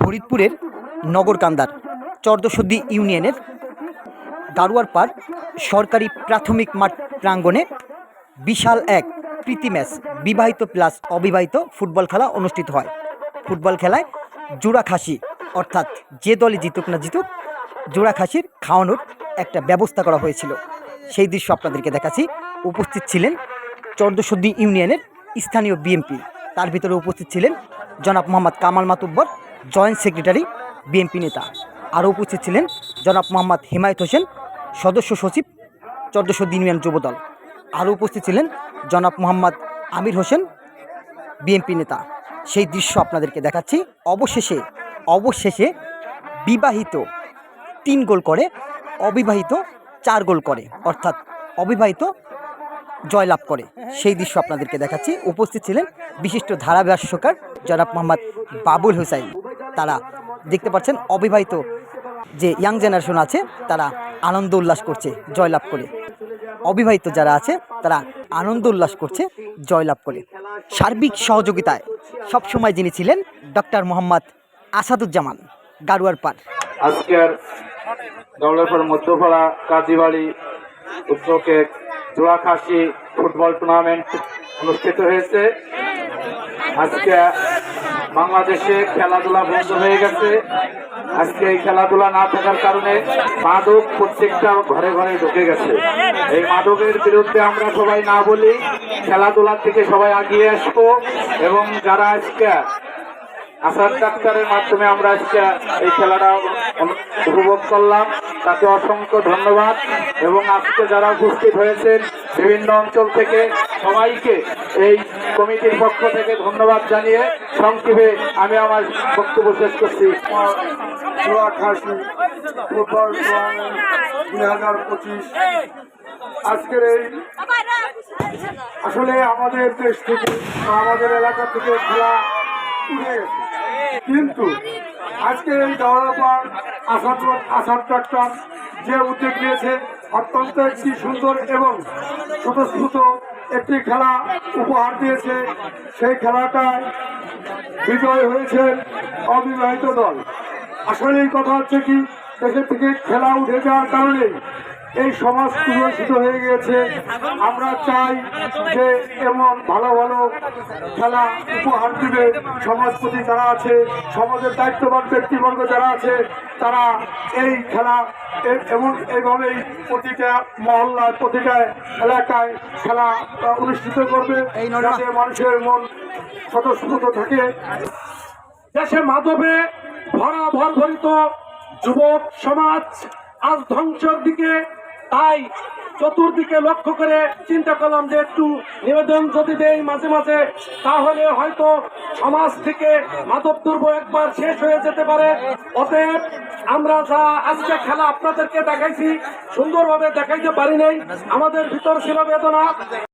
ফরিদপুরের নগরকান্দার চর্দসদ্দি ইউনিয়নের গারুয়ার পাড় সরকারি প্রাথমিক মাঠ প্রাঙ্গণে বিশাল এক প্রীতি ম্যাচ বিবাহিত প্লাস অবিবাহিত ফুটবল খেলা অনুষ্ঠিত হয়। ফুটবল খেলায় জোড়া খাসি, অর্থাৎ যে দলে জিতুক না জিতুক, জোড়া খাসির খাওয়ানোর একটা ব্যবস্থা করা হয়েছিল। সেই দৃশ্য আপনাদেরকে দেখাচ্ছি। উপস্থিত ছিলেন চর্দসদ্দি ইউনিয়নের স্থানীয় বিএমপি। তার ভিতরে উপস্থিত ছিলেন জনাব Mohammad Kamal Matubbar joint secretary BNP নেতা। আরও উপস্থিত ছিলেন জনাব মোহাম্মদ হিমায়ত হোসেন, সদস্য সচিব চোদ্দশো ইউনিয়ন যুবদল। আরও উপস্থিত ছিলেন জনাব মোহাম্মদ আমির হোসেন, বিএনপি নেতা। সেই দৃশ্য আপনাদেরকে দেখাচ্ছি। অবশেষে অবশেষে বিবাহিত তিন গোল করে, অবিবাহিত চার গোল করে, অর্থাৎ অবিবাহিত জয়লাভ করে। সেই দৃশ্য আপনাদেরকে দেখাচ্ছি। উপস্থিত ছিলেন বিশিষ্ট ধারাভাষ্যকার জনাব মোহাম্মদ বাবুল হুসাইন। তারা দেখতে পাচ্ছেন অবিবাহিত যে ইয়াং জেনারেশন আছে, তারা আনন্দ উল্লাস করছে, জয়লাভ করে। অবিবাহিত যারা আছে, তারা আনন্দ উল্লাস করছে, জয়লাভ করে। সার্বিক সহযোগিতায় সবসময় যিনি ছিলেন ডক্টর মোহাম্মদ আসাদুজ্জামান, গারুয়ার পাড়। আজকের দৌলতপুর মধ্যপাড়া কাজীবাড়ি উদ্যোগে জোড়াখাসি ফুটবল টুর্নামেন্ট অনুষ্ঠিত হয়েছে। আজকে বাংলাদেশে খেলাধুলা বন্ধ হয়ে গেছে। আজকে এই খেলাধুলা না থাকার কারণে মাদক প্রত্যেকটা ঘরে ঘরে ঢুকে গেছে। এই মাদকের বিরুদ্ধে আমরা সবাই না বলি খেলাধুলার থেকে সবাই আগিয়ে আসব এবং যারা আজকে আসার ডাক্তারের মাধ্যমে আমরা আজকে এই খেলাটা উপভোগ করলাম, তাকে অসংখ্য ধন্যবাদ এবং আজকে যারা উপস্থিত হয়েছেন বিভিন্ন অঞ্চল থেকে সবাইকে এই কমিটির পক্ষ থেকে ধন্যবাদ জানিয়ে সংক্ষেপে আমি আমার বক্তব্য শেষ করছি। দুই হাজার পঁচিশ। আজকের এই আসলে আমাদের দেশ থেকে আমাদের এলাকা থেকে খেলা উঠে গেছে। কিন্তু আজকের এই দৌড়াপার আসাদ আসাদ ডাক্তার যে উদ্যোগ নিয়েছে অত্যন্ত একটি সুন্দর এবং স্বতঃস্ফূর্ত একটি খেলা উপহার দিয়েছে। সেই খেলাটায় বিজয় হয়েছে অবিবাহিত দল। আসলে কথা হচ্ছে কি, দেশের থেকে খেলা উঠে যাওয়ার কারণে এই সমাজ কুলসিত হয়ে গিয়েছে। আমরা চাই যে এমন ভালো ভালো খেলা উপহার দিবে সমাজপতি যারা আছে, সমাজের দায়িত্ববান ব্যক্তিবর্গ যারা আছে, তারা এই খেলা এমন এইভাবেই প্রতিটা মহল্লায়, প্রতিটা এলাকায় খেলা অনুষ্ঠিত করবে যাতে মানুষের মন স্বতঃস্ফূর্ত থাকে। দেশে মাদবে ভরা ভরভরিত যুবক সমাজ। আজ ধ্বংসের দিকে, তাই চতুর্দিকে লক্ষ্য করে চিন্তা করলাম যে একটু নিবেদন যদি দেয় মাঝে মাঝে, তাহলে হয়তো সমাজ থেকে মাদক দুর্ব একবার শেষ হয়ে যেতে পারে। অতএব আমরা যা আজকে খেলা আপনাদেরকে দেখাইছি, সুন্দরভাবে দেখাইতে পারি নাই। আমাদের ভিতর ছিল বেদনা।